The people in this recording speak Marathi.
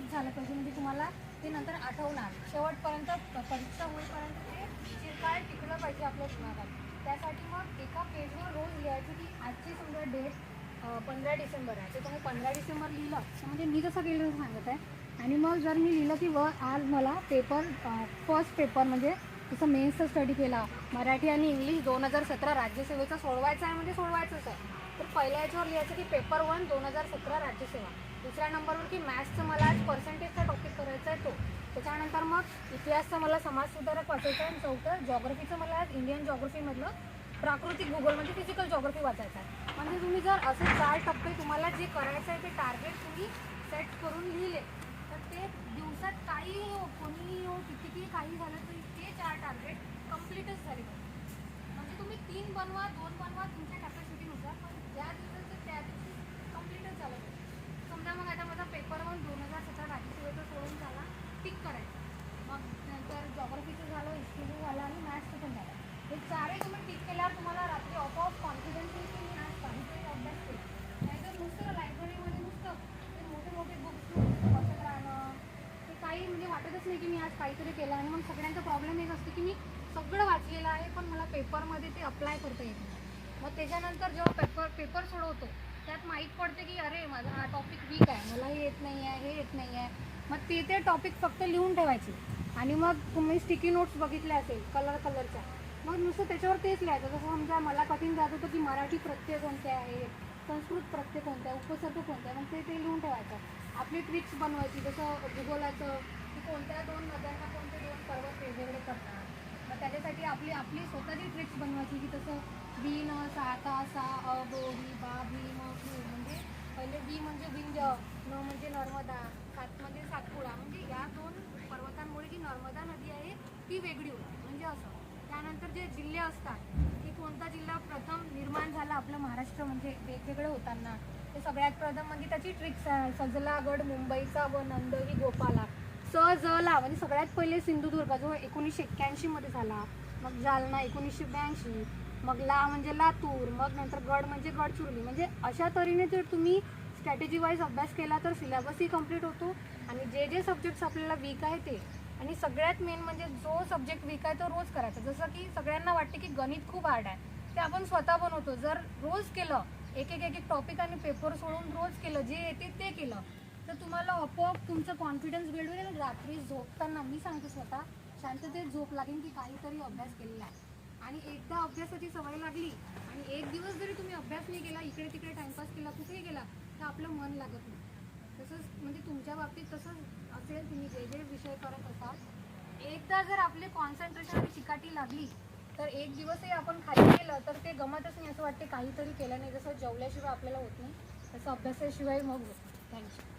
झालं पाहिजे. म्हणजे तुम्हाला ते नंतर आठवणार. शेवटपर्यंत परीक्षा होईपर्यंत ते चिरकाळ टिकलं पाहिजे आपल्या दिमागात त्यासाठी मग एका पेजवर रोज लिहायचं की आजची समजा डेट पंधरा डिसेंबर आहे. तर तुम्ही पंधरा डिसेंबर लिहिलं. तर म्हणजे मी जसं केलं सांगत आहे. आणि मग जर मी लिहिलं की व आज मला पेपर फर्स्ट पेपर म्हणजे जसं मेन्सचा स्टडी केला मराठी आणि इंग्लिश दोन हजार सतरा राज्यसेवेचा सोडवायचा आहे म्हणजे सोडवायचंच आहे. पहिल्या याच्यावर लिहायचं की पेपर वन दोन हजार सतरा राज्यसेवा दुसऱ्या नंबरवर की मॅथ्सचं मला आज पर्सेंटेजचा टॉपिक करायचा आहे तो. त्याच्यानंतर मग इतिहासचं मला समाजसुधारक वाचायचं आहे. आणि चौथं जॉग्रफीचं मला आज इंडियन जॉग्रफीमधलं प्राकृतिक भूगोल म्हणजे फिजिकल जॉग्रफी वाचायचं आहे. म्हणजे तुम्ही जर असे चार टप्पे तुम्हाला जे करायचं आहे ते टार्गेट तुम्ही सेट करून लिहिले तर ते दिवसात काही हो कोणीही हो कितीही काही झालं तरी ते चार टार्गेट कम्प्लीटच झाले म्हणजे तुम्ही तीन बनवा दोन बनवा तुमच्या कॅपॅसिटीनुसार ज्या दिवसाचं त्या दिवशी कम्प्लीटच झालं पाहिजे समजा मग आता माझा पेपर वन दोन हजार सतरा राज्यसेवेचा सोडून झाला टिक करायचं. मग नंतर जॉग्रफीचं झालं हिस्ट्रीचं झालं आणि मॅथ्सचं पण झालं. हे चारही तुम्ही टिक केल्यावर तुम्हाला रात्री ऑफ कॉन्फिडन्स येईल की मी आज काहीतरी अभ्यास केला. नाहीतर नुसतं लायब्ररीमध्ये नुसतं ते मोठे मोठे बुक्स वाचत राहणं ते काही म्हणजे वाटतच नाही की मी आज काहीतरी केलं आणि मग सगळ्यांचा प्रॉब्लेम एक असतो की मी सगळं वाचलेलं आहे पण मला पेपरमध्ये ते अप्लाय करता येत नाही. मग त्याच्यानंतर जेव्हा पेपर पेपर सोडवतो त्यात माहीत पडते की अरे माझा हा टॉपिक वीक आहे मला हे येत नाही आहे हे येत नाही आहे. मग ते ते टॉपिक फक्त लिहून ठेवायचे. आणि मग तुम्ही स्टिकी नोट्स बघितल्या असेल कलर कलरच्या मग नुसतं त्याच्यावर तेच लिहायचं. जसं समजा मला कठीण जात होतं की मराठी प्रत्यय कोणते आहे संस्कृत प्रत्यय कोणते आहे उपसर्ग कोणते आहे मग ते ते लिहून ठेवायचं. आपली ट्रिक्स बनवायची जसं भूगोलाचं की कोणत्या दोन नद्यांना कोणते दोन पर्वत वेगवेगळे करतात. मग त्याच्यासाठी आपली आपली स्वतःची ट्रिक्स बनवायची की तसं भीन न साता सा अ बो ही बा भी भू म्हणजे पहिले बी म्हणजे विंज न म्हणजे नर्मदा सात म्हणजे सातपुडा म्हणजे या दोन पर्वतांमुळे जी नर्मदा नदी आहे ती वेगळी होती. म्हणजे असं. त्यानंतर जे जिल्हे असतात की कोणता जिल्हा प्रथम निर्माण झाला आपलं महाराष्ट्र म्हणजे वेगवेगळं होताना ते सगळ्यात प्रथम म्हणजे त्याची ट्रिक्स आहे सजला गड मुंबईचा व नंदवी गोपाला. स ज ला म्हणजे सगळ्यात पहिले सिंधुदुर्ग जो एकोणीसशे एक्क्याऐंशीमध्ये झाला. मग जालना एकोणीसशे ब्याऐंशी मग ला म्हणजे लातूर मग नंतर गड म्हणजे गडचिरोली. म्हणजे अशा तऱ्हेने जर तुम्ही स्ट्रॅटेजी वाईज अभ्यास केला तर सिलेबसही कंप्लीट होतो. आणि जे जे सब्जेक्ट्स आपल्याला वीक आहे ते. आणि सगळ्यात मेन म्हणजे जो सब्जेक्ट वीक आहे तो रोज करायचा. जसं की सगळ्यांना वाटते की गणित खूप हार्ड आहे. ते आपण स्वतः बनवतो. जर रोज केलं एक एक एक एक टॉपिक आणि पेपर सोडून रोज केलं जे येते ते केलं तर तुम्हाला आपोआप तुमचं कॉन्फिडन्स बिल्ड होईल. रात्री झोपताना मी सांगते स्वतः शांततेत झोप लागेल की काहीतरी अभ्यास केलेला आहे. आणि एकदा अभ्यासाची सवय लागली आणि एक दिवस जरी तुम्ही अभ्यास नाही केला इकडे तिकडे टाइमपास केला कुठेही गेला तर आपलं मन लागत नाही. तसंच म्हणजे तुमच्या बाबतीत तसंच असेल तुम्ही जे जे विषय करत असाल. एकदा जर आपले कॉन्सन्ट्रेशन आणि चिकाटी लागली तर एक दिवसही आपण खाली गेलं तर ते गमतच नाही असं वाटते. काहीतरी केलं नाही जसं जेवल्याशिवाय आपल्याला होत नाही तसं अभ्यासाशिवाय मग होत थँक्यू